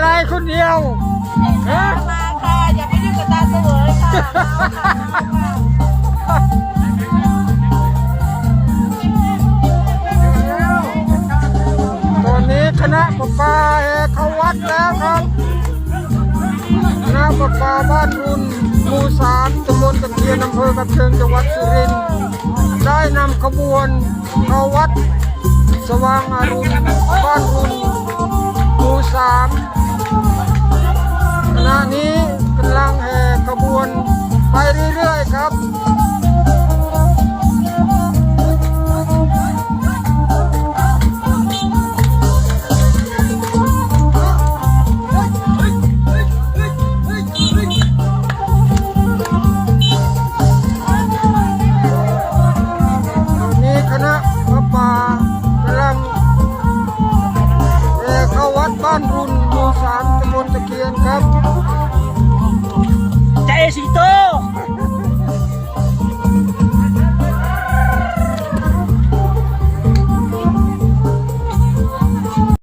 ไรคนเดียวฮะมาค่ะ อย่าไปยุ่งกับตาเสวยค่ะตอนนี้คณะปปาเขาวัดแล้วครับคณะปปาบ้านรุนหมู่สามตำบลตะเคียนอำเภอกับเชิงจังหวัดสุรินทร์ได้นำขบวนเข้าวัดสว่างอารุณบ้านรุนหมู่สาม ณะนี้กำลังแห่ขบวนไปเรื่อยๆครับ